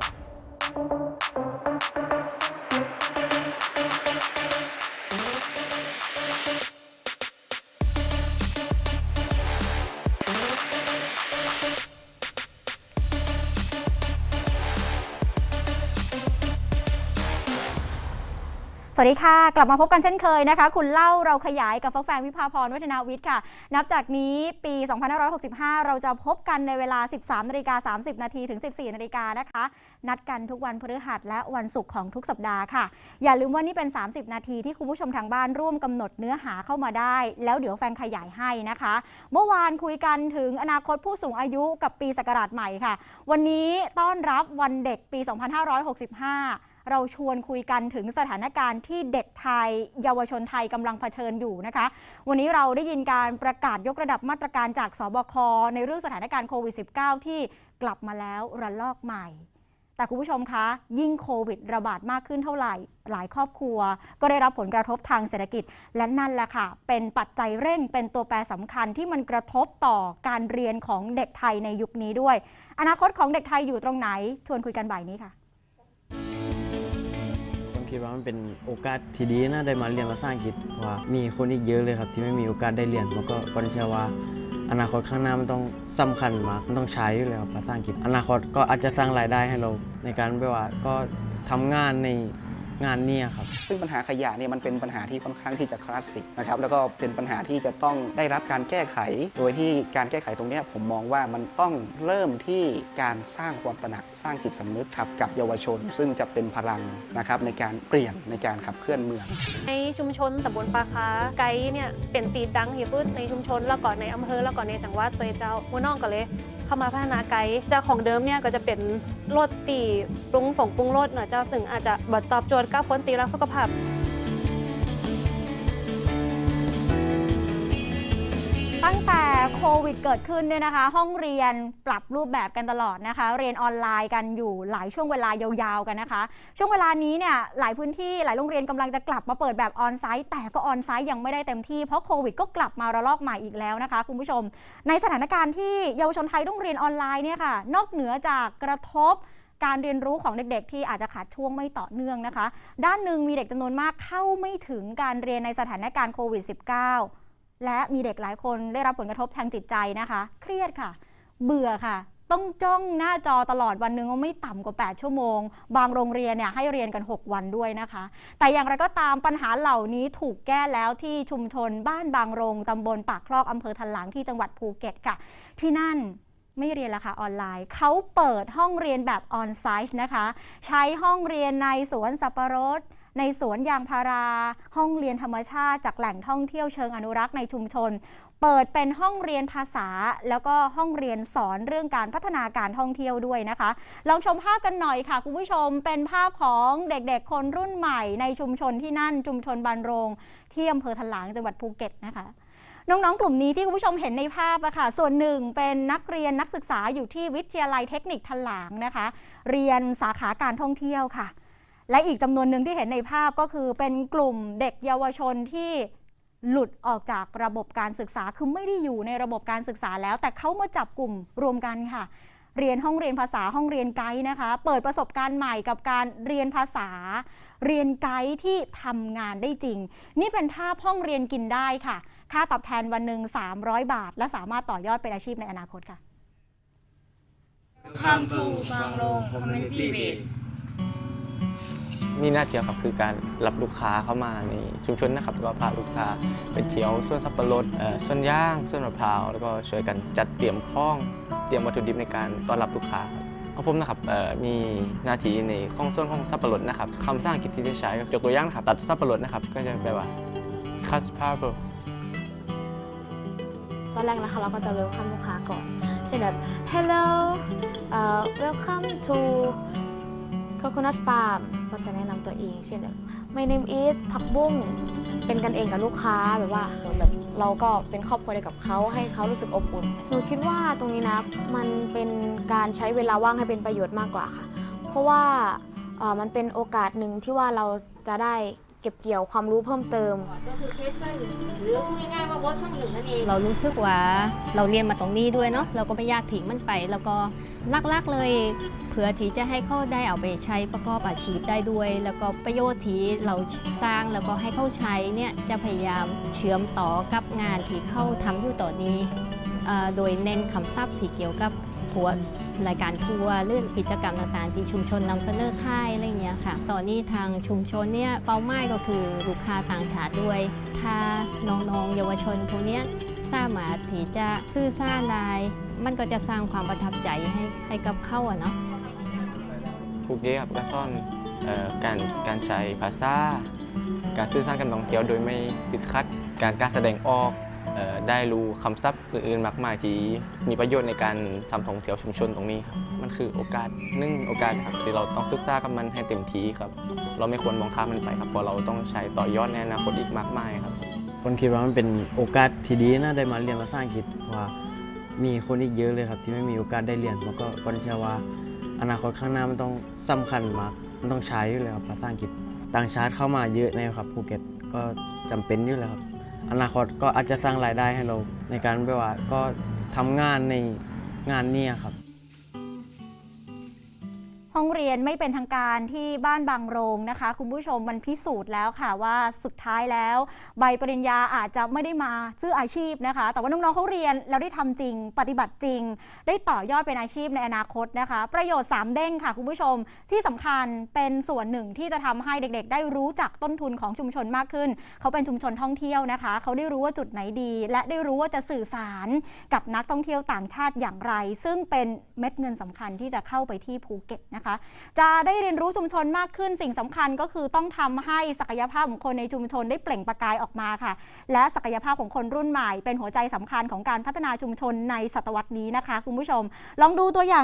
Thank you. วัสดีค่ะ กลับมาพบกันเช่นเคยนะคะ คุณเล่าเราขยายกับฟกแฟนวิภาพรวัฒนาวิทย์ค่ะ นับจากนี้ปี 2565 เราจะพบกันในเวลา 13นาฬิกา30 นาทีถึง 14นาฬิกานะคะ นัดกันทุกวันพฤหัสและวันศุกร์ของทุกสัปดาห์ค่ะ อย่าลืมว่านี่เป็น 30 นาทีที่คุณผู้ชมทางบ้านร่วมกำหนดเนื้อหาเข้ามาได้ แล้วเดี๋ยวแฟนขยายให้นะคะ เมื่อวานคุยกันถึงอนาคตผู้สูงอายุกับปีศักราชใหม่ค่ะ วันนี้ต้อนรับวันเด็กปี 2565 เราชวนคุยกันถึงสถานการณ์ที่เด็กไทย เยาวชนไทยกำลังเผชิญอยู่นะคะ วันนี้เราได้ยินการประกาศยกระดับมาตรการจากสบค ในเรื่องสถานการณ์โควิด -19 ที่กลับมาแล้วระลอกใหม่แต่คุณผู้ชมคะ ยิ่งโควิดระบาดมากขึ้นเท่าไหร่ หลายครอบครัว ก็ได้รับผลกระทบทางเศรษฐกิจ และนั่นแหละค่ะ เป็นปัจจัยเร่งเป็นตัวแปรสำคัญที่มันกระทบต่อการเรียนของเด็กไทยในยุคนี้ด้วย อนาคตของเด็กไทยอยู่ตรงไหน ชวนคุยกันบ่ายนี้ค่ะ คิดว่ามันเป็นโอกาสที่ดีนะได้มาเรียนภาษาอังกฤษเพราะว่ามีคนอีกเยอะเลยครับ ที่ไม่มีโอกาสได้เรียนแล้วก็ก็เชื่อว่า อนาคตข้างหน้ามันต้องสำคัญมากมันต้องใช้อยู่แล้วภาษาอังกฤษ อนาคตก็อาจจะสร้างรายได้ให้เราในการแบบว่าก็ทำงานใน งานเนี่ยครับ ซึ่งปัญหาขยะเนี่ยมันเป็นปัญหาที่ค่อนข้างที่จะคลาสสิกนะครับแล้วก็เป็นปัญหาที่จะต้องได้รับการแก้ไข โดยที่การแก้ไขตรงเนี้ยผมมองว่ามันต้องเริ่มที่การสร้างความตระหนักสร้างจิตสำนึกครับกับเยาวชน ซึ่งจะเป็นพลังนะครับในการเปลี่ยนในการขับเคลื่อนเมือง ในชุมชนตำบลปาคาไกด์เนี่ยเป็นตีดังที่สุดในชุมชน แล้วก็ในอำเภอแล้วก็ในจังหวัดเลยเจ้าหัวน้องก็เลยเข้ามาพัฒนาไกด์จากของเดิมเนี่ยก็จะเป็นรถตีปรุงผงปรุงรสเนาะเจ้าซึ่งอาจจะบดตอบโจทย์กับคนตีรักสุขภาพตั้งแต่โควิดเกิดขึ้นเนี่ยนะคะ ห้องเรียนปรับรูปแบบกันตลอดนะคะ เรียนออนไลน์กันอยู่หลายช่วงเวลายาวๆกันนะคะ ช่วงเวลานี้เนี่ยหลายพื้นที่หลายโรงเรียนกำลังจะกลับมาเปิดแบบออนไซต์แต่ก็ออนไซต์ยังไม่ได้เต็มที่เพราะโควิดก็กลับมาระลอกใหม่อีกแล้วนะคะ คุณผู้ชม ในสถานการณ์ที่เยาวชนไทยต้องเรียนออนไลน์เนี่ยค่ะนอกเหนือจากกระทบ การเรียนรู้ของเด็กๆ ที่อาจจะขาดช่วงไม่ต่อเนื่องนะคะ ด้านหนึ่งมีเด็กจำนวนมากเข้าไม่ถึงการเรียนในสถานการณ์โควิด -19 และมีเด็กหลายคนได้รับผลกระทบทางจิตใจนะคะ เครียดค่ะ เบื่อค่ะต้องจ้องหน้าจอตลอดวันหนึงว่าไม่ต่ำกว่า 8 ชั่วโมง บางโรงเรียนเนี่ยให้เรียนกัน 6 วันด้วยนะคะ แต่อย่างไรก็ตามปัญหาเหล่านี้ถูกแก้แล้วที่ชุมชนบ้านบางโรงตำบลปากคลอกอำเภอทันหลังที่จังหวัดภูเก็ตค่ะ ที่นั่น ไม่เรียนละค่ะออนไลน์ เขาเปิดห้องเรียนแบบออนไซต์นะคะ ใช้ห้องเรียนในสวนสับปะรด ในสวนยางพารา ห้องเรียนธรรมชาติ จากแหล่งท่องเที่ยวเชิงอนุรักษ์ในชุมชน เปิดเป็นห้องเรียนภาษา แล้วก็ห้องเรียนสอนเรื่องการพัฒนาการท่องเที่ยวด้วยนะคะ ลองชมภาพกันหน่อยค่ะคุณผู้ชม เป็นภาพของเด็กๆคนรุ่นใหม่ ในชุมชนที่นั่นชุมชนบานโรงที่อำเภอถลางจังหวัดภูเก็ตนะคะ น้องๆ กลุ่มนี้ที่คุณผู้ชมเห็นในภาพอะค่ะ ส่วนหนึ่งเป็นนักเรียนนักศึกษาอยู่ที่วิทยาลัยเทคนิคถลางนะคะ เรียนสาขาการท่องเที่ยวค่ะ และอีกจำนวนหนึ่งที่เห็นในภาพก็คือเป็นกลุ่มเด็กเยาวชนที่หลุดออกจากระบบการศึกษา คือไม่ได้อยู่ในระบบการศึกษาแล้ว แต่เขามาจับกลุ่มรวมกันค่ะ เรียนห้องเรียนภาษาห้องเรียนไกด์นะคะ เปิดประสบการณ์ใหม่กับการเรียนภาษา เรียนไกด์ที่ทำงานได้จริง นี่เป็นภาพห้องเรียนกินได้ค่ะ ค่าตอบแทนวันหนึ่ง300 บาท และสามารถต่อยอดเป็นอาชีพในอนาคตค่ะ Come to บางโรง Community Base มีหน้าที่ครับคือการรับลูกค้าเข้ามาในชุมชนนะครับแล้วก็พาลูกค้าไปเที่ยวสวนสับปะรดเอ่อสวนย่างสวนมะพร้าว แล้วก็ช่วยกันจัดเตรียมคล้องเตรียมวัตถุดิบในการต้อนรับลูกค้าครับของผมนะครับเอ่อมีหน้าที่ในข้องส่วนของสับปะรดนะครับคำสร้างกิจที่ได้ใช้ก็ยกตัวอย่างนะครับตัดสับปะรดนะครับก็จะแปลว่า cut purple ตอนแรกนะคะเราก็จะเวลคัมลูกค้าก่อนเช่นแบบ hello uh, welcome to coconut farm ก็จะแนะนำตัวเอง เช่นแบบ my name is ผักบุ้งเป็นกันเองกับลูกค้าแบบว่าเหมือนแบบเราก็เป็นครอบครัวเดียวกับเขาให้เขารู้สึกอบอุ่นหนูคิดว่าตรงนี้นะมันเป็นการใช้เวลาว่างให้เป็นประโยชน์มากกว่าค่ะ เพราะว่าเอ่อมันเป็นโอกาสหนึ่งที่ว่าเราจะได้ เก็บเกี่ยวความรู้เพิ่มเติม ก็คือเคสเซอร์หรือพูดง่ายๆว่าเวิร์กช่องอื่นนั่นเอง เรารู้สึกว่าเราเรียนมาตรงนี้ด้วยเนาะเราก็ไม่อยากทิ้งมันไป แล้วก็ลักๆเลยเพื่อที่จะให้เขาได้เอาไปใช้ประกอบอาชีพได้ด้วย แล้วก็ประโยชน์ที่เราสร้างแล้วก็ให้เขาใช้เนี่ยจะพยายามเชื่อมต่อกับงานที่เขาทำอยู่ตอนนี้เอ่อโดยเน้นคำศัพท์ที่เกี่ยวกับทัว รายการทัวร์หรือกิจกรรมต่างๆ ที่ชุมชนนำเสนอค่ายอะไรเงี้ยค่ะ ตอนนี้ทางชุมชนเนี่ยเป้าหมายก็คือลูกค้าต่างชาติด้วย ถ้าน้องๆ เยาวชนพวกเนี้ยสามารถที่จะสื่อสารได้มันก็จะสร้างความประทับใจให้ให้กับเขาอะเนาะครูเก้ครับก็สอนออการการใช้ภาษา การสื่อสารกันท่องเที่ยวโดยไม่ติดขัด การการแสดงออก ได้รู้คำศัพท์อื่นๆมากมายที่มีประโยชน์ในการทำท่องเที่ยวชุมชนตรงนี้ครับมันคือโอกาสหนึ่งโอกาสครับที่เราต้องศึกษากับมันให้เต็มที่ครับ เราไม่ควรมองข้ามมันไปครับเพราะเราต้องใช้ต่อยอดในอนาคตอีกมากมายครับคนคิดว่ามันเป็นโอกาสที่ดีนะได้มาเรียนภาษาอังกฤษเพราะว่ามีคนอีกเยอะเลยครับ ที่ไม่มีโอกาสได้เรียนแล้วก็ก็เชื่อว่า อนาคตข้างหน้ามันต้องสำคัญมากมันต้องใช้อยู่เลยครับภาษาอังกฤษต่างชาติเข้ามาเยอะนะครับภูเก็ตก็จำเป็นอยู่แล้วครับ อนาคตก็อาจจะสร้างรายได้ให้เราในการแบบว่าก็ทำงานในงานเนี้ครับ ห้องเรียนไม่เป็นทางการที่บ้านบางโรงนะคะ คุณผู้ชมมันพิสูจน์แล้วค่ะว่าสุดท้ายแล้ว ใบปริญญาอาจจะไม่ได้มาซื้ออาชีพนะคะ แต่ว่าน้องๆเขาเรียนแล้วได้ทำจริง ปฏิบัติจริง ได้ต่อยอดเป็นอาชีพในอนาคตนะคะ ประโยชน์ 3 เด้งค่ะคุณผู้ชมที่สำคัญเป็นส่วนหนึ่งที่จะทำให้เด็กๆ ได้รู้จักต้นทุนของชุมชนมากขึ้น เขาเป็นชุมชนท่องเที่ยวนะคะ เขาได้รู้ว่าจุดไหนดี และได้รู้ว่าจะสื่อสารกับนักท่องเที่ยวต่างชาติอย่างไร ซึ่งเป็นเม็ดเงินสำคัญที่จะเข้าไปที่ภูเก็ตนะคะจะได้เรียนรู้ชุมชนมากขึ้นสิ่งสำคัญก็คือต้องทำให้ศักยภาพของคนในชุมชนได้เปล่งประกายออกมาค่ะ และศักยภาพของคนรุ่นใหม่ เป็นหัวใจสำคัญของการพัฒนาชุมชนในศตวรรษนี้นะคะ คุณผู้ชม ลองดูตัวอย่าง